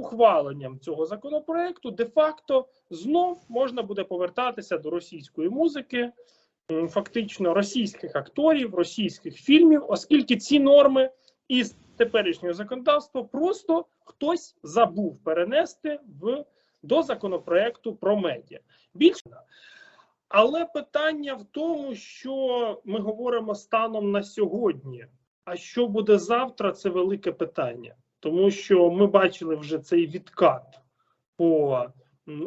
ухваленням цього законопроекту де-факто знов можна буде повертатися до російської музики, фактично російських акторів, російських фільмів, оскільки ці норми із теперішнього законодавства просто хтось забув перенести в до законопроекту про медіа. Більше але питання в тому, що ми говоримо станом на сьогодні. А що буде завтра? Це велике питання, тому що ми бачили вже цей відкат по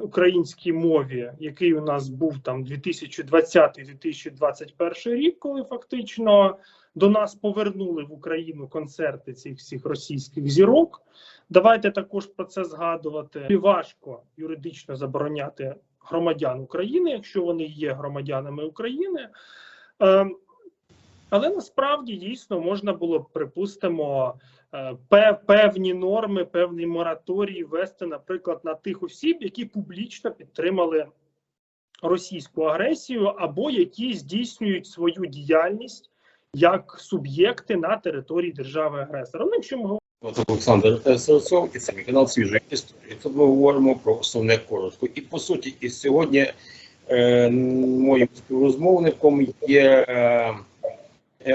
українській мові, який у нас був там 2020-2021 рік, коли фактично до нас повернули в Україну концерти цих всіх російських зірок. Давайте також про це згадувати. Важко юридично забороняти громадян України, якщо вони є громадянами України. Але насправді дійсно можна було б, припустимо, е, певні норми, певні мораторії ввести, наприклад, на тих осіб, які публічно підтримали російську агресію, або які здійснюють свою діяльність як суб'єкти на території держави агресора. Ну, якщо ми Це Олександр е, Серцов і це канал Свіжої історії. Тут ми говоримо про основне коротко. І по суті, і сьогодні е, моїм співрозмовником є е,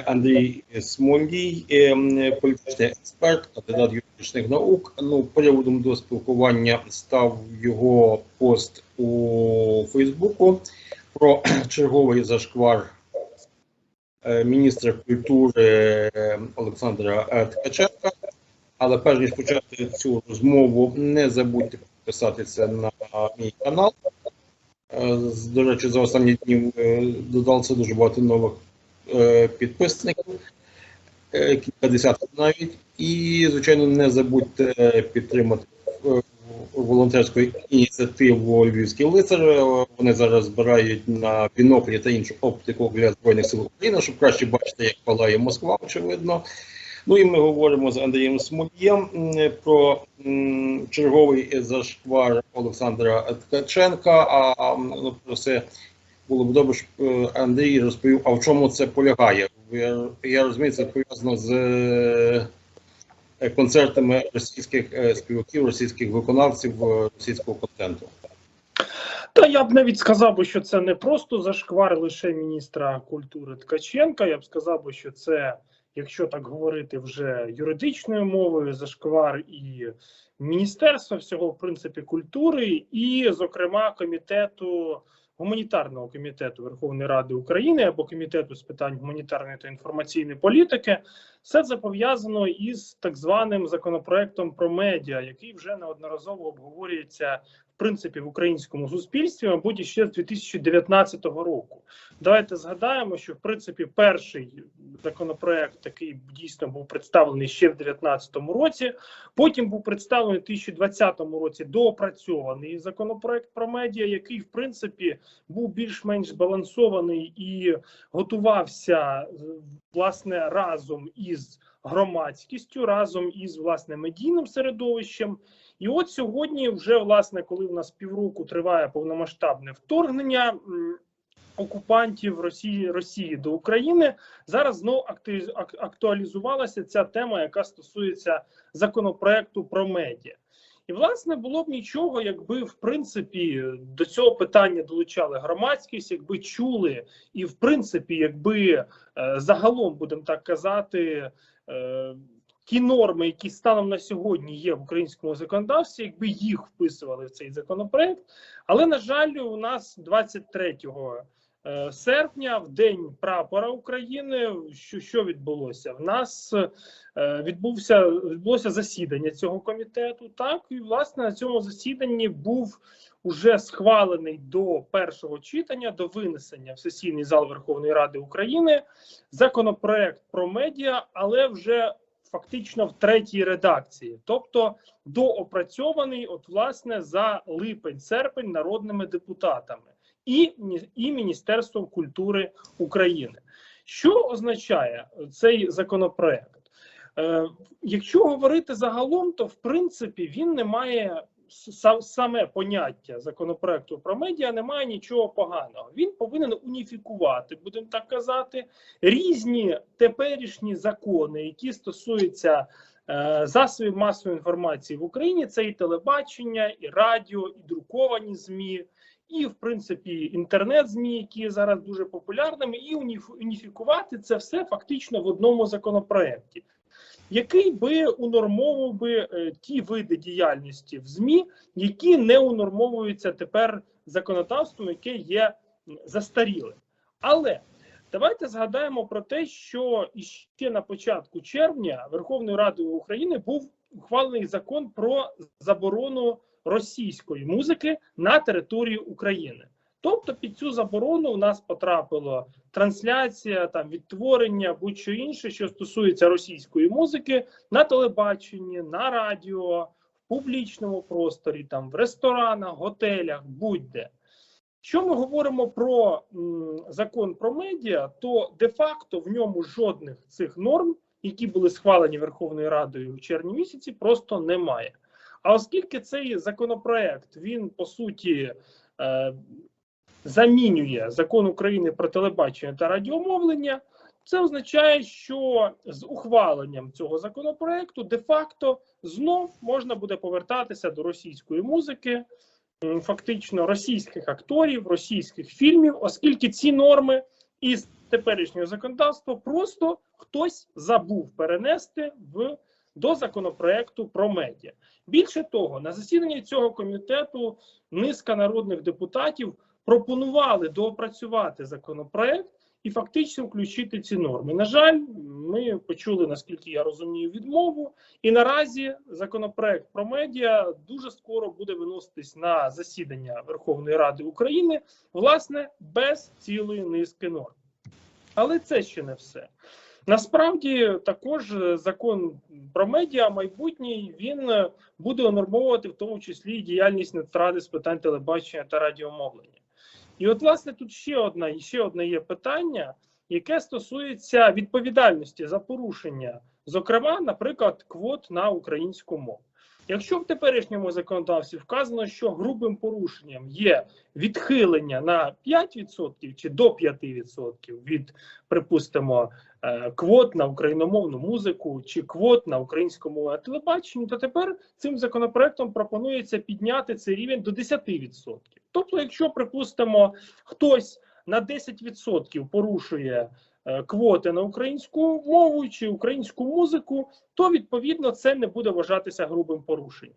Андрій Смолій, е, політичний експерт, кандидат юридичних наук. Ну, приводом до спілкування став його пост у Фейсбуку про черговий зашквар е, міністра культури е, Олександра е, Ткаченка. Але перш ніж почати цю розмову, не забудьте підписатися на мій канал. Е, До речі, за останні дні е, додалося дуже багато нових е, підписників, е, кілька десятків навіть. І, звичайно, не забудьте підтримати е, волонтерську ініціативу Львівський лицар. Е, Вони зараз збирають на біноклі та іншу оптику для Збройних сил України, щоб краще бачити, як палає Москва, очевидно. Ну і ми говоримо з Андрієм Смолієм про черговий зашквар Олександра Ткаченка. А ну, про це було б добре, щоб е, Андрій розповів, а в чому це полягає. Я, розумію, це пов'язано з е, концертами російських е, співаків, російських виконавців е, російського контенту. Та я б навіть сказав би, що це не просто зашквар лише міністра культури Ткаченка. Я б сказав би, що це, якщо так говорити вже юридичною мовою, зашквар і міністерства всього, в принципі, культури, і, зокрема, комітету. Гуманітарного комітету Верховної Ради України або комітету з питань гуманітарної та інформаційної політики, все це пов'язано із так званим законопроектом про медіа, який вже неодноразово обговорюється принципі в українському суспільстві, мабуть, ще з 2019 року. Давайте згадаємо, що в принципі перший законопроект такий дійсно був представлений ще в 2019 році. Потім був представлений в 2020 році доопрацьований законопроект про медіа, який в принципі був більш-менш збалансований і готувався власне разом із громадськістю, разом із власне медійним середовищем. І от сьогодні, вже власне, коли у нас півроку триває повномасштабне вторгнення окупантів Росії Росії до України, зараз знову актуалізувалася ця тема, яка стосується законопроекту про медіа. І власне було б нічого, якби в принципі до цього питання долучали громадськість, якби чули, і в принципі, якби е, загалом будемо так казати. Ті норми, які станом на сьогодні є в українському законодавстві, якби їх вписували в цей законопроект. Але на жаль, у нас 23 е, серпня, в день прапора України, що, що відбулося? В нас е, відбувся відбулося засідання цього комітету. Так і власне на цьому засіданні був уже схвалений до першого читання, до винесення в сесійний зал Верховної Ради України законопроект про медіа, але вже фактично в третій редакції, тобто доопрацьований, от власне за липень-серпень народними депутатами і, і Міністерством культури України. Що означає цей законопроект? Е, якщо говорити загалом, то в принципі він не має са- саме поняття законопроекту про медіа не має нічого поганого. Він повинен уніфікувати, будемо так казати, різні теперішні закони, які стосуються е, засобів масової інформації в Україні. Це і телебачення, і радіо, і друковані ЗМІ, і, в принципі, інтернет-ЗМІ, які є зараз дуже популярними, і уніф- уніфікувати це все фактично в одному законопроекті, який би унормовував би е, ті види діяльності в ЗМІ, які не унормовуються тепер законодавством, яке є застарілим. Але давайте згадаємо про те, що іще на початку червня Верховною Радою України був ухвалений закон про заборону російської музики на території України. Тобто під цю заборону у нас потрапило трансляція, там відтворення, будь-що інше, що стосується російської музики на телебаченні, на радіо, в публічному просторі, там в ресторанах, готелях, будь-де. Що ми говоримо про м, закон про медіа, то де-факто в ньому жодних цих норм, які були схвалені Верховною Радою в червні місяці, просто немає. А оскільки цей законопроект він по суті е, замінює закон України про телебачення та радіомовлення, це означає, що з ухваленням цього законопроекту де-факто знов можна буде повертатися до російської музики, фактично російських акторів, російських фільмів, оскільки ці норми із теперішнього законодавства просто хтось забув перенести в до законопроекту про медіа. Більше того, на засіданні цього комітету низка народних депутатів пропонували доопрацювати законопроект і фактично включити ці норми. На жаль, ми почули, наскільки я розумію, відмову. І наразі законопроект про медіа дуже скоро буде виноситись на засідання Верховної Ради України, власне, без цілої низки норм. Але це ще не все. Насправді також закон про медіа майбутній він буде унормовувати в тому числі діяльність Нацради з питань телебачення та радіомовлення. І от, власне, тут ще одна ще одне є питання, яке стосується відповідальності за порушення, зокрема, наприклад, квот на українську мову. Якщо в теперішньому законодавстві вказано, що грубим порушенням є відхилення на 5% чи до 5% від, припустимо, е, квот на україномовну музику чи квот на українськомовне телебачення, то тепер цим законопроектом пропонується підняти цей рівень до 10%. Тобто, якщо припустимо, хтось на 10% порушує квоти на українську мову чи українську музику, то відповідно це не буде вважатися грубим порушенням.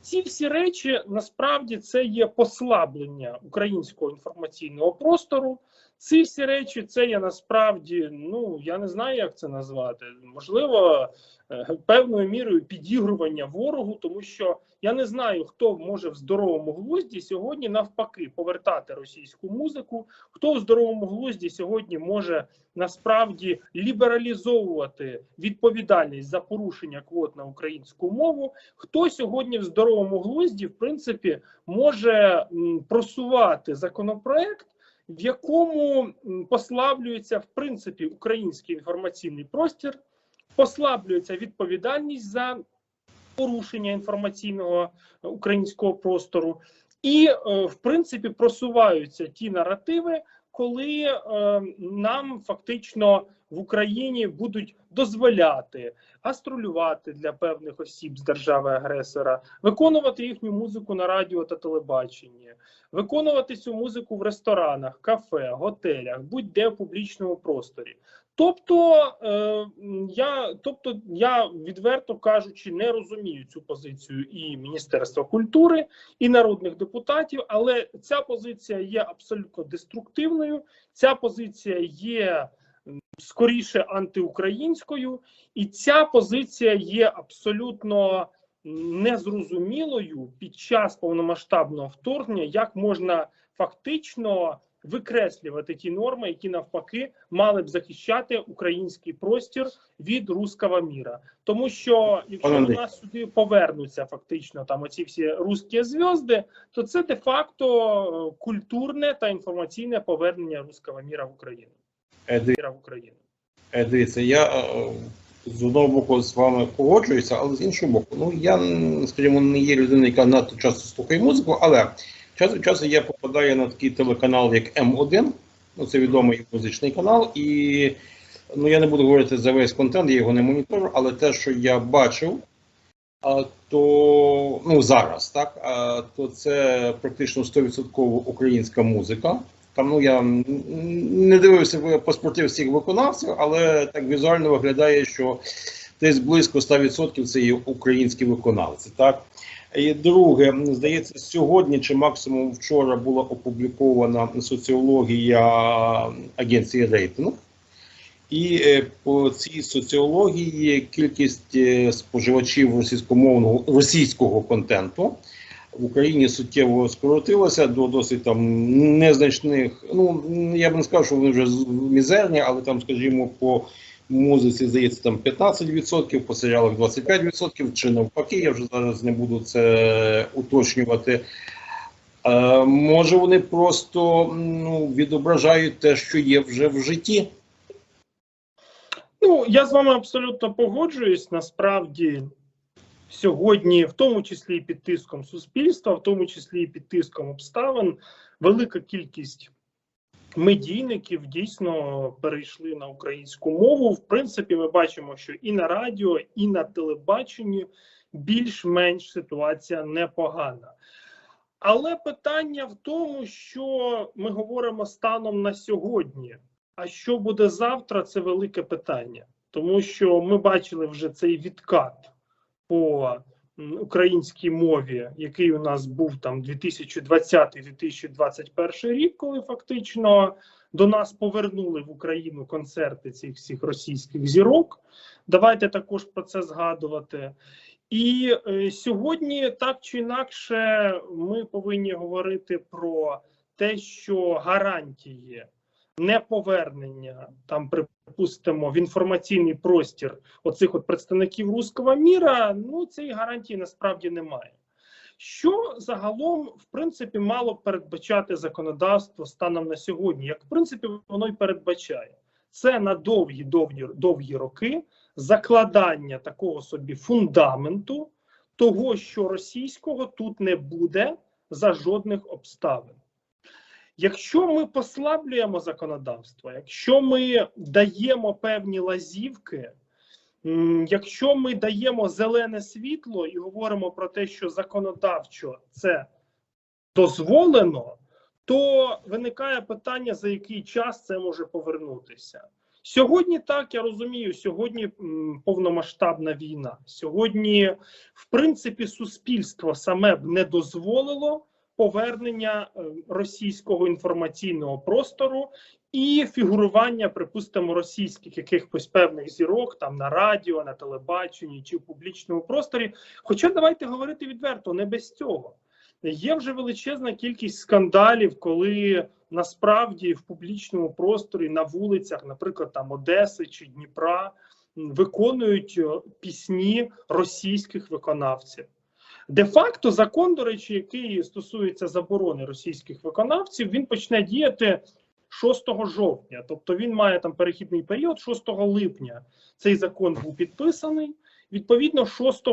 Ці всі речі насправді це є послаблення українського інформаційного простору. Ці всі речі це є насправді, ну я не знаю, як це назвати. Можливо, е, певною мірою підігрування ворогу, тому що я не знаю, хто може в здоровому глузді сьогодні навпаки повертати російську музику, хто в здоровому глузді сьогодні може насправді лібералізовувати відповідальність за порушення квот на українську мову. Хто сьогодні в здоровому глузді, в принципі, може просувати законопроект, в якому послаблюється в принципі український інформаційний простір, послаблюється відповідальність за порушення інформаційного е, українського простору, і е, в принципі просуваються ті наративи, коли е, нам фактично в Україні будуть дозволяти гастролювати для певних осіб з держави-агресора, виконувати їхню музику на радіо та телебаченні, виконувати цю музику в ресторанах, кафе, готелях, будь-де в публічному просторі. Тобто, е, я, тобто, я відверто кажучи, не розумію цю позицію і Міністерства культури, і народних депутатів, але ця позиція є абсолютно деструктивною. Ця позиція є скоріше антиукраїнською, і ця позиція є абсолютно незрозумілою під час повномасштабного вторгнення, як можна фактично викреслювати ті норми, які навпаки мали б захищати український простір від руского міра. Тому що якщо до нас сюди повернуться фактично там оці всі русські зв'язки, то це де-факто е, культурне та інформаційне повернення руского міра в Україну. Е, диві- в Україну. е, Дивіться, я е, з одного боку з вами погоджуюся, але з іншого боку, ну я скажімо, не є людиною, яка надто часто слухає музику, але час від часу я попадаю на такий телеканал, як М1, ну це відомий музичний канал, і ну я не буду говорити за весь контент, я його не моніторю, але те, що я бачив, а, то ну зараз, так, а, то це практично 100% українська музика. Там ну я не дивився в паспорти всіх виконавців, але так візуально виглядає, що десь близько 100% це є українські виконавці. Так і друге, здається, сьогодні чи максимум вчора була опублікована соціологія агенції рейтинг. І е, по цій соціології кількість е, споживачів російськомовного російського контенту в Україні суттєво скоротилася до досить там незначних. Ну я б не сказав, що вони вже мізерні, але там, скажімо, по музиці здається там 15%, по серіалах 25%, чи навпаки, я вже зараз не буду це уточнювати. Е, може, вони просто ну, відображають те, що є вже в житті. Ну, я з вами абсолютно погоджуюсь. Насправді, сьогодні, в тому числі і під тиском суспільства, в тому числі і під тиском обставин, велика кількість медійників дійсно перейшли на українську мову. В принципі, ми бачимо, що і на радіо, і на телебаченні більш-менш ситуація непогана. Але питання в тому, що ми говоримо станом на сьогодні. А що буде завтра? Це велике питання, тому що ми бачили вже цей відкат по українській мові, який у нас був там 2020-2021 рік, коли фактично до нас повернули в Україну концерти цих всіх російських зірок. Давайте також про це згадувати. І е, сьогодні так чи інакше ми повинні говорити про те, що гарантії неповернення там, припустимо, в інформаційний простір оцих от представників руського міра, ну цієї гарантії насправді немає. Що загалом, в принципі, мало передбачати законодавство станом на сьогодні, як в принципі воно й передбачає, це на довгі довгі довгі роки закладання такого собі фундаменту того, що російського тут не буде за жодних обставин. Якщо ми послаблюємо законодавство, якщо ми даємо певні лазівки, якщо ми даємо зелене світло і говоримо про те, що законодавчо це дозволено, то виникає питання, за який час це може повернутися. Сьогодні так я розумію. Сьогодні повномасштабна війна. Сьогодні, в принципі, суспільство саме б не дозволило повернення е, російського інформаційного простору і фігурування, припустимо, російських якихось певних зірок там на радіо, на телебаченні чи в публічному просторі. Хоча давайте говорити відверто, не без цього. Є вже величезна кількість скандалів, коли насправді в публічному просторі на вулицях, наприклад, там Одеси чи Дніпра, виконують е, пісні російських виконавців. Де-факто закон, до речі, який стосується заборони російських виконавців, він почне діяти 6 жовтня. Тобто він має там перехідний період 6 липня. Цей закон був підписаний. Відповідно, 6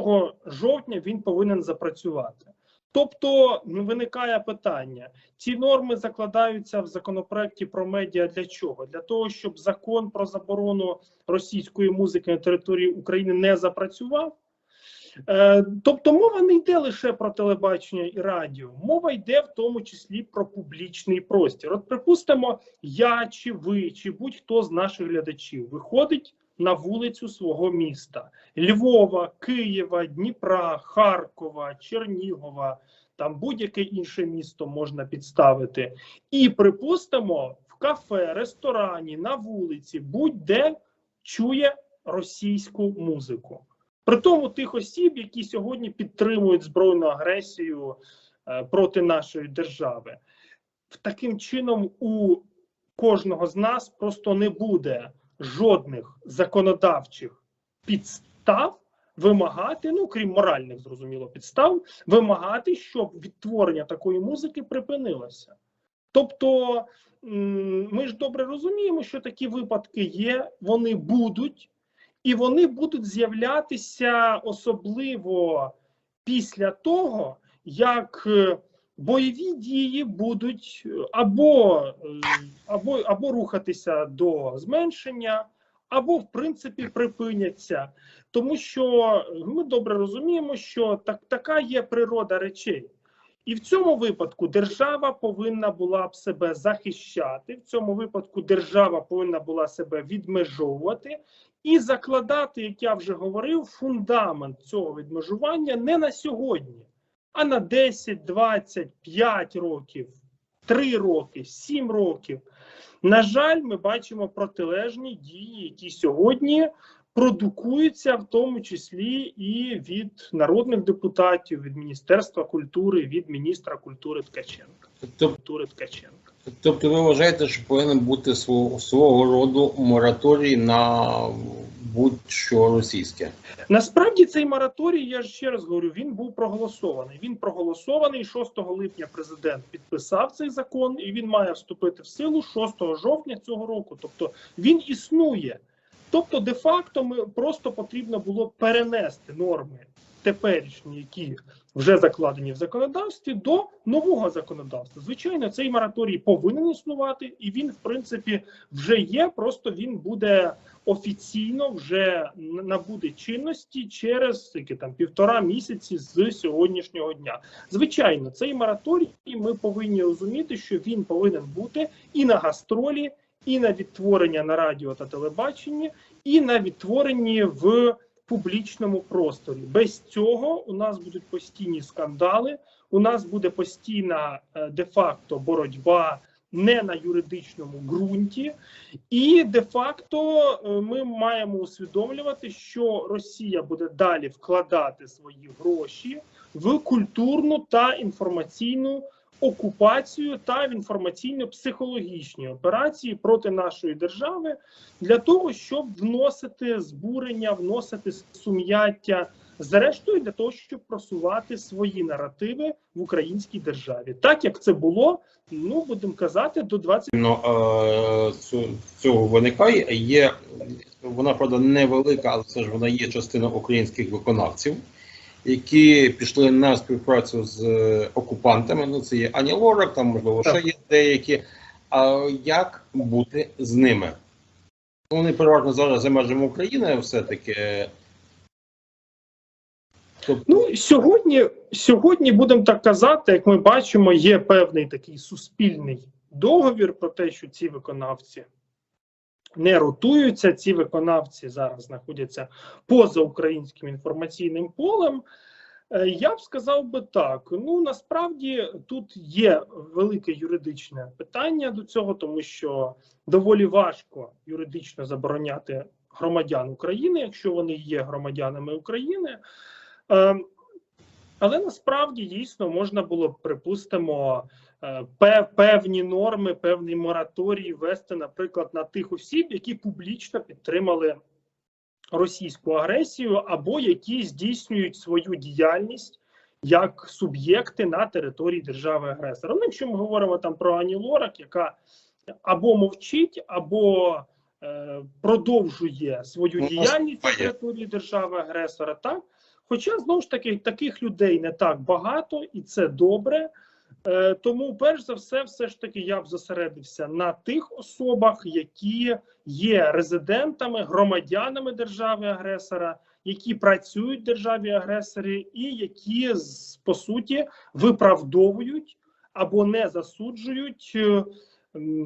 жовтня він повинен запрацювати. Тобто ну, виникає питання: ці норми закладаються в законопроекті про медіа для чого? Для того, щоб закон про заборону російської музики на території України не запрацював. Е, Тобто мова не йде лише про телебачення і радіо, мова йде в тому числі про публічний простір. От, припустимо, я чи ви, чи будь-хто з наших глядачів виходить на вулицю свого міста Львова, Києва, Дніпра, Харкова, Чернігова, там будь-яке інше місто можна підставити. І припустимо, в кафе, ресторані, на вулиці, будь-де чує російську музику. При тому тих осіб, які сьогодні підтримують збройну агресію е, проти нашої держави, таким чином у кожного з нас просто не буде жодних законодавчих підстав вимагати, ну крім моральних, зрозуміло, підстав, вимагати, щоб відтворення такої музики припинилося. Тобто, ми ж добре розуміємо, що такі випадки є, вони будуть. І вони будуть з'являтися особливо після того, як е, бойові дії будуть е, або, е, або, або рухатися до зменшення, або в принципі припиняться, тому що ми добре розуміємо, що так така є природа речей. І в цьому випадку держава повинна була б себе захищати. В цьому випадку держава повинна була себе відмежовувати і закладати, як я вже говорив, фундамент цього відмежування не на сьогодні, а на 10, 20, 5 років, 3 роки, 7 років. На жаль, ми бачимо протилежні дії, які сьогодні продукуються, в тому числі і від народних депутатів, від Міністерства культури, від міністра культури Ткаченка. Тобто, Культури Ткаченка. тобто ви вважаєте, що повинен бути свого, свого роду мораторій на будь-що російське? Насправді цей мораторій, я ще раз говорю, він був проголосований. Він проголосований 6 липня. Президент підписав цей закон, і він має вступити в силу 6 жовтня цього року. Тобто він існує. Тобто, де-факто, ми просто потрібно було перенести норми теперішні, які вже закладені в законодавстві, до нового законодавства. Звичайно, цей мораторій повинен існувати, і він, в принципі, вже є. Просто він буде офіційно вже набуде чинності через скільки там півтора місяці з сьогоднішнього дня. Звичайно, цей мораторій ми повинні розуміти, що він повинен бути і на гастролі, і на відтворення на радіо та телебаченні, і на відтворенні в публічному просторі. Без цього у нас будуть постійні скандали. У нас буде постійна е, де-факто боротьба не на юридичному ґрунті, і де-факто е, ми маємо усвідомлювати, що Росія буде далі вкладати свої гроші в культурну та інформаційну окупацію та в інформаційно-психологічні операції проти нашої держави для того, щоб вносити збурення, вносити сум'яття. Зрештою, для того, щоб просувати свої наративи в українській державі, так як це було, ну будемо казати, до 20 Ну, е, цього виникає. Є вона правда невелика, але все ж вона є частина українських виконавців, які пішли на співпрацю з е, окупантами. Ну це є Ані Лорак, там можливо ще є деякі. А як бути з ними? Ну, Вони переважно зараз за межами України, все таки. Тобто, Ну сьогодні, сьогодні будемо так казати, як ми бачимо, є певний такий суспільний договір про те, що ці виконавці не ротуються. Ці виконавці зараз знаходяться поза українським інформаційним полем. Е, Я б сказав би так. Ну насправді тут є велике юридичне питання до цього, тому що доволі важко юридично забороняти громадян України, якщо вони є громадянами України. Е, Але насправді дійсно можна було припустимо, певні норми, певний мораторій ввести, наприклад, на тих осіб, які публічно підтримали російську агресію, або які здійснюють свою діяльність як суб'єкти на території держави-агресора. Ну, якщо ми говоримо там про Ані Лорак, яка або мовчить, або е, продовжує свою Ну, діяльність на території держави-агресора, так Хоча знову ж таки таких людей не так багато, і це добре. Е, тому, перш за все, все ж таки, я б зосередився на тих особах, які є резидентами, громадянами держави-агресора, які працюють в державі-агресорі, і які по суті виправдовують або не засуджують е,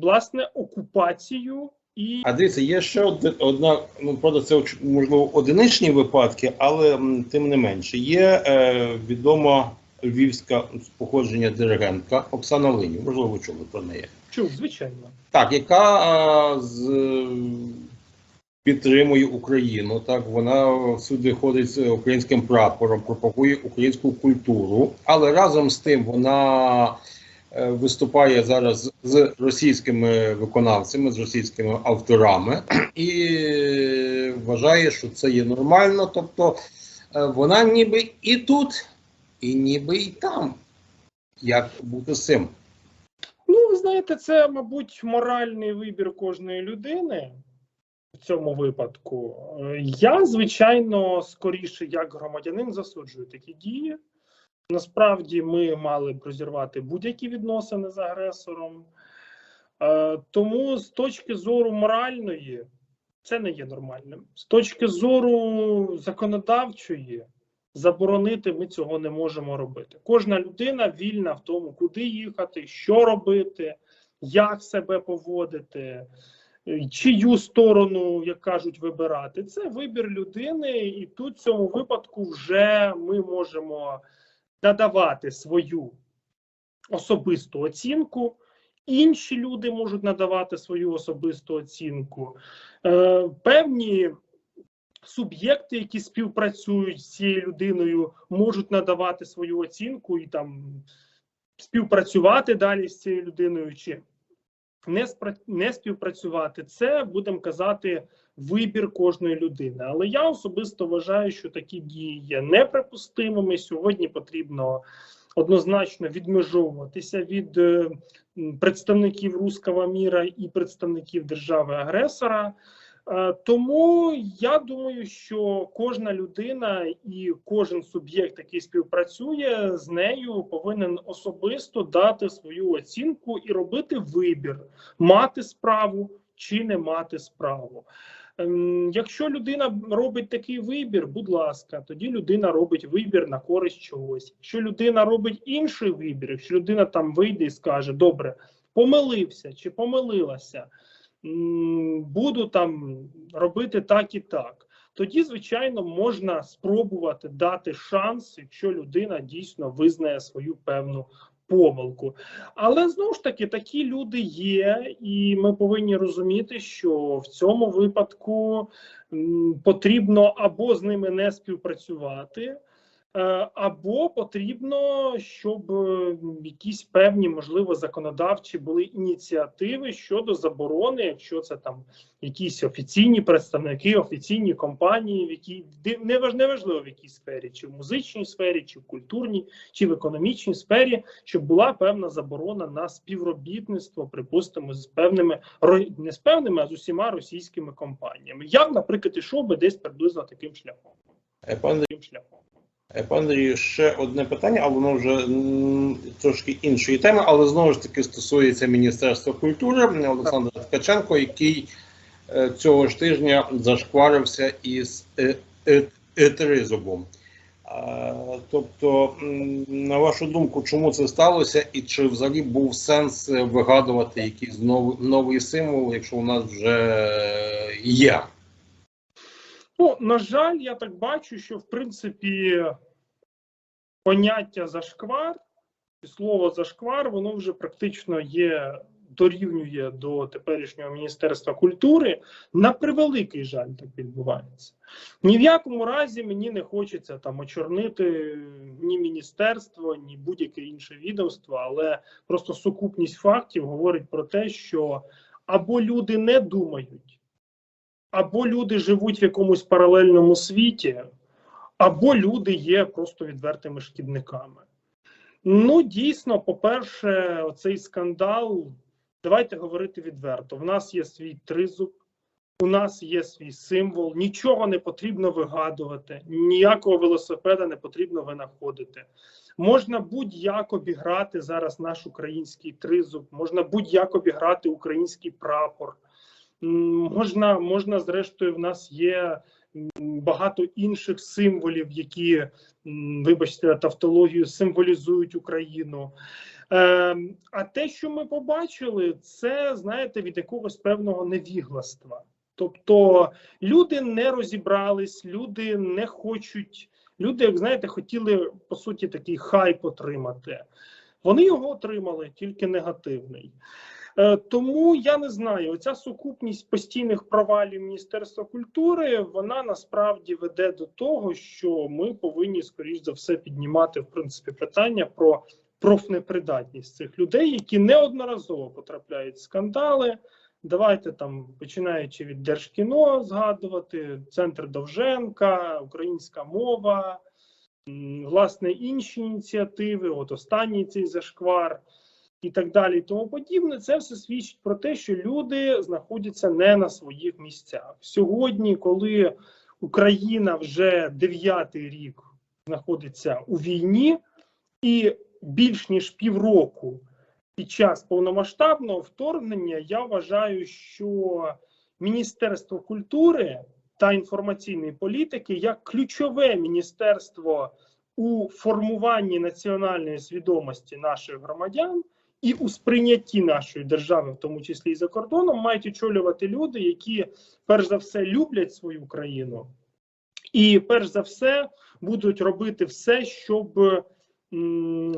власне окупацію і А дивіться, є ще од- одна, ну правда, це можливо одиничні випадки, але тим не менше. Є е, відома львівська з походження диригентка Оксана Линів, можливо, ви чули про неї. чув, звичайно. Так, яка е, з, підтримує Україну, так вона всюди ходить з українським прапором, пропагує українську культуру, але разом з тим вона е, виступає зараз з російськими виконавцями, з російськими авторами і вважає, що це є нормально. Тобто е, вона ніби і тут, і ніби і там. Як бути з цим? Ну, ви знаєте, це, мабуть, моральний вибір кожної людини в цьому випадку. Я, звичайно, скоріше, як громадянин, засуджую такі дії. Насправді, ми мали б розірвати будь-які відносини з агресором. Е, Тому з точки зору моральної, Це не є нормальним. З точки зору законодавчої, заборонити ми цього не можемо робити. Кожна людина вільна в тому, куди їхати, що робити, як себе поводити, чию сторону, як кажуть, вибирати. Це вибір людини, і тут в цьому випадку вже ми можемо надавати свою особисту оцінку. Інші люди можуть надавати свою особисту оцінку. Е, певні суб'єкти, які співпрацюють з цією людиною, можуть надавати свою оцінку і там співпрацювати далі з цією людиною чи не, спра- не співпрацювати. Це будемо казати вибір кожної людини. Але я особисто вважаю, що такі дії є неприпустимими. Сьогодні потрібно однозначно відмежовуватися від е, представників руского міра і представників держави-агресора. Е, Тому я думаю, що кожна людина і кожен суб'єкт, який співпрацює з нею, повинен особисто дати свою оцінку і робити вибір, мати справу чи не мати справу. Ем, Якщо людина робить такий вибір, будь ласка, тоді людина робить вибір на користь чогось. Якщо людина робить інший вибір, якщо людина там вийде і скаже: Добре, помилився чи помилилася, буду там робити так і так. Тоді, звичайно, можна спробувати дати шанс, якщо людина дійсно визнає свою певну помилку. Але знову ж таки, такі люди є, і ми повинні розуміти, що в цьому випадку потрібно або з ними не співпрацювати. Е, Або потрібно, щоб е, якісь певні, можливо, законодавчі були ініціативи щодо заборони, якщо це там якісь офіційні представники, офіційні компанії, в які неважливо в якій сфері, чи в музичній сфері, чи в культурній, чи в економічній сфері, щоб була певна заборона на співробітництво, припустимо, з певними не з певними, а з усіма російськими компаніями. Я, б, наприклад, ішов би десь приблизно таким шляхом. Е, Таким шляхом. Е, Пане Андрію, ще одне питання, а воно вже трошки іншої теми, але знову ж таки стосується Міністерства культури Олександра Ткаченко, який е, цього ж тижня зашкварився із е, етеризобом. Тобто, на вашу думку, чому це сталося, і чи взагалі був сенс вигадувати якийсь новий, новий символ, якщо у нас вже є? Ну, на жаль, я так бачу, що в принципі поняття зашквар і слово зашквар, воно вже практично є дорівнює до теперішнього міністерства культури. На превеликий жаль, так відбувається. Ні в якому разі мені не хочеться там очорнити ні міністерство, ні будь-яке інше відомство, але просто сукупність фактів говорить про те, що або люди не думають або люди живуть в якомусь паралельному світі, або люди є просто відвертими шкідниками. Ну, дійсно, по-перше, оцей скандал. Давайте говорити відверто. В нас є свій тризуб, у нас є свій символ, нічого не потрібно вигадувати, ніякого велосипеда не потрібно винаходити. Можна будь-як обіграти зараз наш український тризуб, можна будь-як обіграти український прапор. Можна, можна, зрештою, в нас є багато інших символів, які, вибачте, тавтологію, символізують Україну. Е, а те, що ми побачили, це знаєте від якогось певного невігластва. Тобто люди не розібрались, люди не хочуть. Люди, як знаєте, хотіли по суті такий хайп отримати. Вони його отримали, тільки негативний. Е, Тому я не знаю, оця сукупність постійних провалів Міністерства культури вона насправді веде до того, що ми повинні скоріш за все піднімати в принципі питання про профнепридатність цих людей, які неодноразово потрапляють в скандали. Давайте там починаючи від Держкіно згадувати центр Довженка, українська мова, власне інші ініціативи. От останній цей зашквар і так далі, і тому подібне, це все свідчить про те, що люди знаходяться не на своїх місцях. Сьогодні, коли Україна вже дев'ятий рік знаходиться у війні, і більш ніж півроку під час повномасштабного вторгнення, я вважаю, що Міністерство культури та інформаційної політики як ключове міністерство у формуванні національної свідомості наших громадян і у сприйнятті нашої держави, в тому числі і за кордоном, мають очолювати люди, які перш за все люблять свою країну, і перш за все будуть робити все, щоб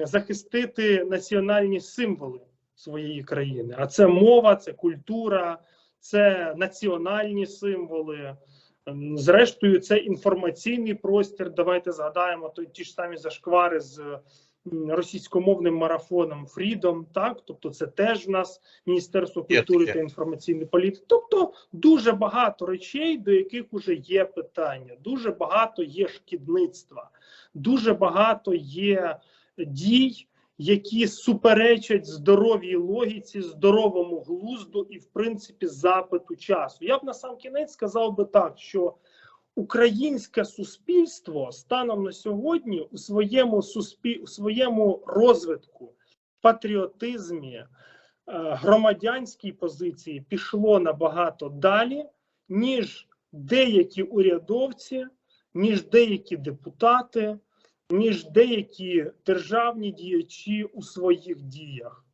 захистити національні символи своєї країни. А це мова, це культура, це національні символи. Зрештою, це інформаційний простір. Давайте згадаємо той ті ж самі зашквари з російськомовним марафоном Freedom, так тобто, це теж в нас Міністерство культури таке. та інформаційної політики. Тобто, дуже багато речей, до яких уже є питання, дуже багато є шкідництва, дуже багато є дій, які суперечать здоровій логіці, здоровому глузду і, в принципі, запиту часу. Я б на сам кінець сказав би так, що українське суспільство станом на сьогодні у своєму суспіль... у своєму розвитку, патріотизмі, е, громадянській позиції пішло набагато далі, ніж деякі урядовці, ніж деякі депутати, ніж деякі державні діячі у своїх діях.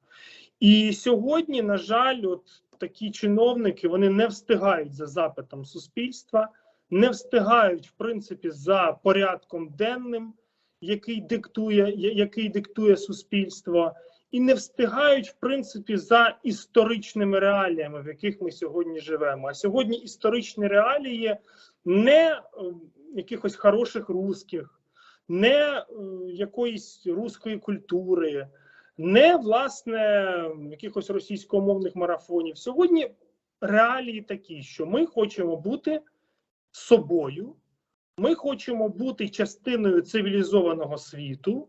І сьогодні, на жаль, от такі чиновники вони не встигають за запитом суспільства, не встигають, в принципі, за порядком денним, який диктує, який диктує суспільство, і не встигають, в принципі, за історичними реаліями, в яких ми сьогодні живемо. А сьогодні історичні реалії не е, якихось хороших русських, не е, якоїсь руської культури, не власне якихось російськомовних марафонів. Сьогодні реалії такі, що ми хочемо бути собою, ми хочемо бути частиною цивілізованого світу,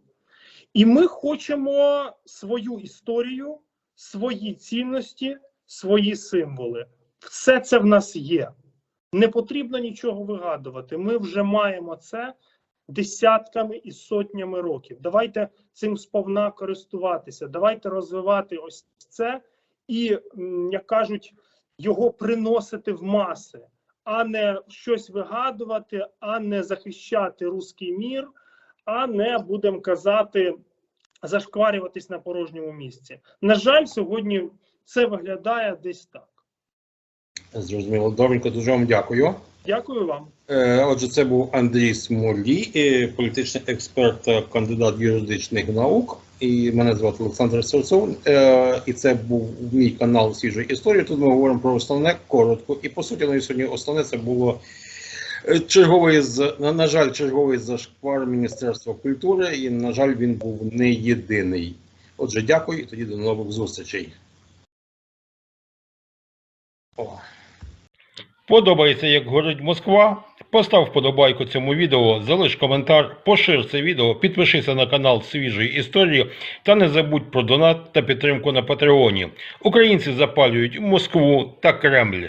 і ми хочемо свою історію, свої цінності, свої символи. Все це в нас є. Не потрібно нічого вигадувати. Ми вже маємо це десятками і сотнями років. Давайте цим сповна користуватися. Давайте розвивати ось це і, як кажуть, його приносити в маси, а не щось вигадувати, а не захищати руський мір, а не будемо казати зашкварюватись на порожньому місці. На жаль, сьогодні це виглядає десь так. Зрозуміло. Добренько, дуже вам дякую. Дякую вам. Е, Отже, це був Андрій Смолій, е, політичний експерт, е, кандидат юридичних наук. І мене звати Олександр Серцов. Е, І це був мій канал свіжої історії. Тут ми говоримо про основне коротко. І по суті, і сьогодні основне це було е, черговий з на, на жаль, черговий зашквар Міністерства культури. І на жаль, він був не єдиний. Отже, дякую і тоді до нових зустрічей. О. Подобається, як горить Москва? Постав вподобайку цьому відео, залиш коментар, пошир це відео, підпишися на канал Свіжої історії та не забудь про донат та підтримку на Патреоні. Українці запалюють Москву та Кремль.